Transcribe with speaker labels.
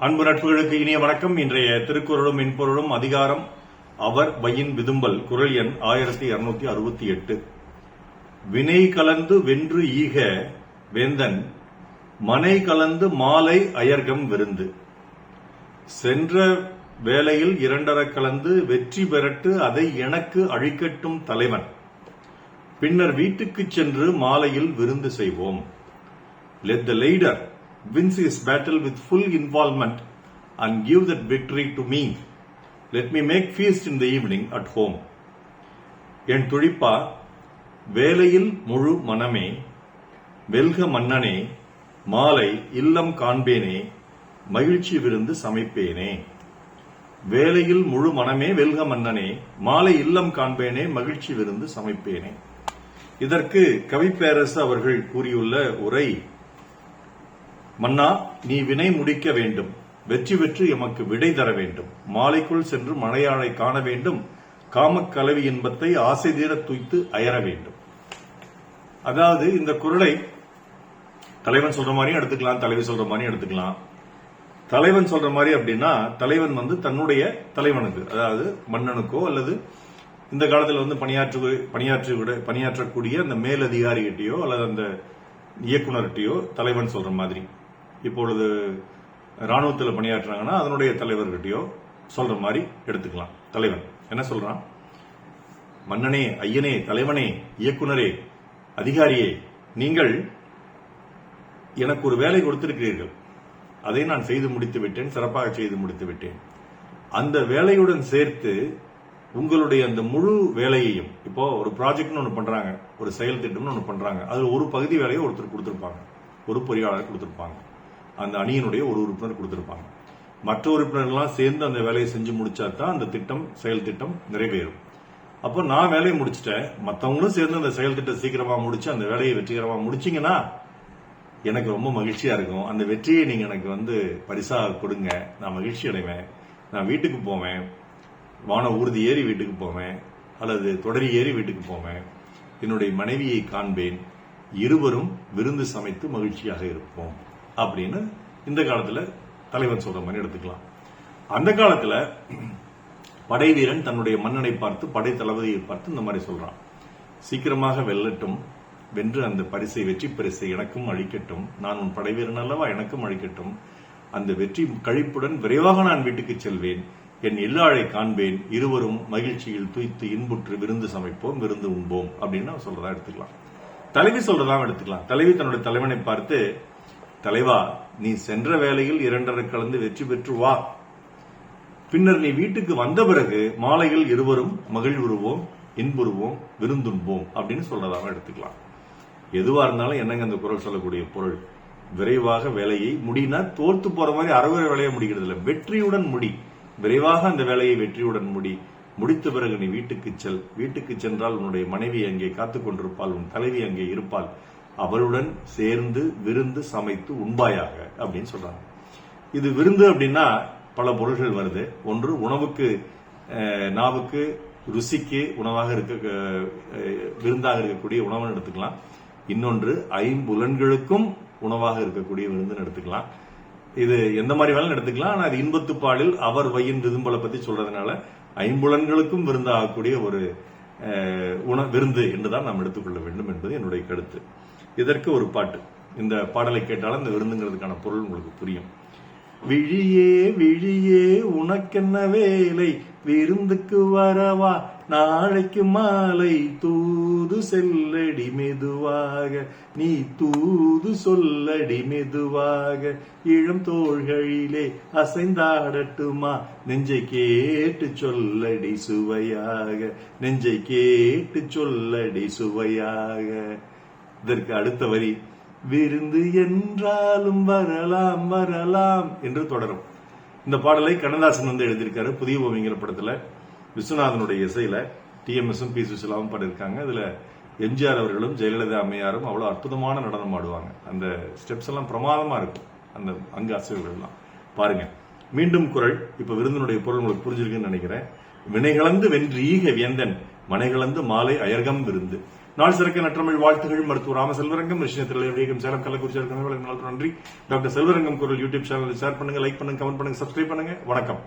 Speaker 1: அன்பு நட்புகளுக்கு இனிய வணக்கம். இன்றைய திருக்குறளும் மென்பொருளும் அதிகாரம். அவர் வையின் விதும்பல் குரல் எண் ஆயிரத்தி இருநூத்தி அறுபத்தி எட்டு. வினை கலந்து வென்று ஈக வேந்தன் மனை கலந்து மாலை அயர்கம் விருந்து. சென்ற வேளையில் இரண்டர கலந்து வெற்றி பெறட்டு அதை எனக்கு அழிக்கட்டும் தலைவன். பின்னர் வீட்டுக்குச் சென்று மாலையில் விருந்து செய்வோம். Let the leader wins his battle with full involvement and give that victory to me. Let me make feast in the evening at home. என் துழிப்பா வேலையில் முழு மனமே வெல்க மன்னனே மாலை இல்லம் காண்பேனே மகிழ்ச்சி விருந்து சமைப்பேனே வேலையில் முழு மனமே வெல்க மன்னனே மாலை இல்லம் காண்பேனே மகிழ்ச்சி விருந்து சமைப்பேனே இதற்கு கவிப்பேரசு அவர்கள் கூறியுள்ள உரை மன்னா நீ வினை முடிக்க வேண்டும். வெற்றி வெற்று எமக்கு விடை தர வேண்டும். மாலைக்குள் சென்று மலையாளை காண வேண்டும். காமக் கலவி இன்பத்தை ஆசை தீர துய்த்து அயர வேண்டும். அதாவது இந்த குரலை தலைவன் சொல்ற மாதிரியும் எடுத்துக்கலாம் தலைவி சொல்ற மாதிரியும் எடுத்துக்கலாம். தலைவன் சொல்ற மாதிரி அப்படின்னா தலைவன் வந்து தன்னுடைய தலைவனுக்கு அதாவது மன்னனுக்கோ அல்லது இந்த காலத்தில் வந்து பணியாற்று பணியாற்று பணியாற்றக்கூடிய அந்த மேலதிகாரிகிட்டயோ அல்லது அந்த இயக்குனர்கிட்டயோ தலைவன் சொல்ற மாதிரி. இப்பொழுது ராணுவத்தில் பணியாற்றுறாங்கன்னா அதனுடைய தலைவர்கிட்டயோ சொல்ற மாதிரி எடுத்துக்கலாம். தலைவன். என்ன சொல்றான்? மன்னனே ஐயனே தலைவனே இயக்குனரே அதிகாரியே நீங்கள் எனக்கு ஒரு வேலை கொடுத்திருக்கிறீர்கள். அதை நான் செய்து முடித்து விட்டேன் சிறப்பாக செய்து முடித்து விட்டேன். அந்த வேலையுடன் சேர்த்து உங்களுடைய அந்த முழு வேலையையும் இப்போ ஒரு ப்ராஜெக்ட்னு ஒன்று பண்றாங்க ஒரு செயல் திட்டம்னு ஒன்று பண்றாங்க அதில் ஒரு பகுதி வேலையை ஒருத்தர் கொடுத்துருப்பாங்க. ஒரு பொறியாளர் கொடுத்துருப்பாங்க. அந்த அணியினுடைய ஒரு உறுப்பினர் கொடுத்திருப்பாங்க. மற்ற உறுப்பினர்கள்லாம் சேர்ந்து அந்த வேலையை செஞ்சு முடிச்சா தான் அந்த திட்டம் செயல் திட்டம் நிறைவேறும். அப்போ நான் வேலையை முடிச்சிட்டேன். மற்றவங்களும் சேர்ந்து அந்த செயல் திட்டம் சீக்கிரமா முடிச்சு அந்த வேலையை வெற்றிகரமா முடிச்சீங்கன்னா எனக்கு ரொம்ப மகிழ்ச்சியா இருக்கும். அந்த வெற்றியை நீங்க எனக்கு வந்து பரிசா கொடுங்க. நான் மகிழ்ச்சி அடைவேன். நான் வீட்டுக்கு போவேன். வான ஊர்தி ஏறி வீட்டுக்கு போவேன். அல்லது தொடரி ஏறி வீட்டுக்கு போவேன். என்னுடைய மனைவியை காண்பேன். இருவரும் விருந்து சமைத்து மகிழ்ச்சியாக இருப்போம். அப்படின்னு இந்த காலத்துல தலைவன் சொல்ற மாதிரி எடுத்துக்கலாம். அந்த காலத்துல படை வீரன் தன்னுடைய மன்னனை பார்த்து படை தளபதியை பார்த்து இந்த மாதிரி சொல்றான். சீக்கிரமாக வெல்லட்டும் வென்று அந்த பரிசை வெற்றி பரிசை எனக்கும் அழிக்கட்டும். நான் உன் படை வீரன் அல்லவா? எனக்கும் அழிக்கட்டும். அந்த வெற்றி கழிப்புடன் விரைவாக நான் வீட்டுக்கு செல்வேன். என் இல்லாழை காண்பேன். இருவரும் மகிழ்ச்சியில் துய்த்து இன்புற்று விருந்து சமைப்போம் விருந்து உண்போம் அப்படின்னு அவன் சொல்றதா எடுத்துக்கலாம். தலைவி சொல்றதா எடுத்துக்கலாம். தலைவி தன்னுடைய தலைவனை பார்த்து தலைவா நீ சென்ற வேலையில் இரண்டரை கலந்து வெற்றி பெற்று வா. பின்னர் நீ வீட்டுக்கு வந்த பிறகு மாலையில் இருவரும் மகிழ்வுருவோம் இன்புறுவோம் விருந்துண்போம் அப்படின்னு சொல்றதாக எடுத்துக்கலாம். எதுவா இருந்தாலும் என்னங்க அந்த குரல் சொல்லக்கூடிய பொருள்? விரைவாக வேலையை முடினா தோர்த்து போற மாதிரி அறகுறை வேலையை முடிக்கிறது இல்ல. வெற்றியுடன் முடி. விரைவாக அந்த வேலையை வெற்றியுடன் முடி. முடித்த பிறகு நீ வீட்டுக்கு செல். வீட்டுக்கு சென்றால் உன்னுடைய மனைவி அங்கே காத்துக் கொண்டிருப்பாள் உன் தலைவி அங்கே இருப்பாள். அவளுடன் சேர்ந்து விருந்து சமைத்து உண்பாயாக அப்படின்னு சொல்றாங்க. இது விருந்து அப்படின்னா பல பொருள்கள் வருது. ஒன்று உணவுக்கு நாவுக்கு ருசிக்கு உணவாக இருக்க விருந்தாக இருக்கக்கூடிய உணவுன்னு எடுத்துக்கலாம். இன்னொன்று ஐம்புலன்களுக்கும் உணவாக இருக்கக்கூடிய விருந்துன்னு எடுத்துக்கலாம். இது எந்த மாதிரி வேலை எடுத்துக்கலாம். ஆனா அது இன்பத்துப்பாலில் அவர் வையின் விதும்பலை பத்தி சொல்றதுனால ஐம்புலன்களுக்கும் விருந்தாகக்கூடிய ஒரு உண விருந்து என்றுதான் நாம் எடுத்துக்கொள்ள வேண்டும் என்பது என்னுடைய கருத்து. இதற்கு ஒரு பாட்டு. இந்த பாடலை கேட்டாலும் இந்த விருந்துங்கிறதுக்கான பொருள் உங்களுக்கு புரியும். விழியே விழியே உனக்கென்ன வேலை? விருந்துக்கு வரவா? நாளைக்கு மாலை தூது செல்லடி மெதுவாக நீ தூது சொல்லடி மெதுவாக. இளம் தோள்களிலே அசைந்தாடட்டுமா? நெஞ்சை கேட்டு சொல்லடி சுவையாக. நெஞ்சை கேட்டு சொல்லடி சுவையாக. இதற்கு அடுத்த வரி விருந்து என்றாலும் வரலாம் வரலாம் என்று தொடரும். இந்த பாடலை கண்ணதாசன் வந்து எழுதியிருக்காரு புதிய பூமிங்கிற படத்துல. விஸ்வநாதனுடைய இசையில டிஎம்எஸும் பி சுசிலாவும் பாடியிருக்காங்க. இதுல எம்ஜிஆர் அவர்களும் ஜெயலலிதா அம்மையாரும் அவ்வளவு அற்புதமான நடனம் ஆடுவாங்க. அந்த ஸ்டெப்ஸ் எல்லாம் பிரமாதமா இருக்கும். அந்த அங்க அசைவுகள்லாம். பாருங்க. மீண்டும் குரல். இப்ப விருந்தினுடைய பொருள் உங்களுக்கு புரிஞ்சிருக்குன்னு நினைக்கிறேன். வினைகளந்து வென்று ஈக வேந்தன் மனைகளந்து மாலை அயர்கம் விருந்து. நாள் சிறக்க நற்றமிழ் வாழ்த்துகள். மருத்துவர் ராம செல்வரங்கம் ரிஷினத்தில் சேலம் கள்ளக்குறிச்சி நன்றி. டாக்டர் செல்வரங்கம் குரல் யூடியூப் சேனல் ஷேர் பண்ணுங்க லைக் பண்ணுங்க கமெண்ட் பண்ணுங்க சப்ஸ்கிரைப் பண்ணுங்க. வணக்கம்.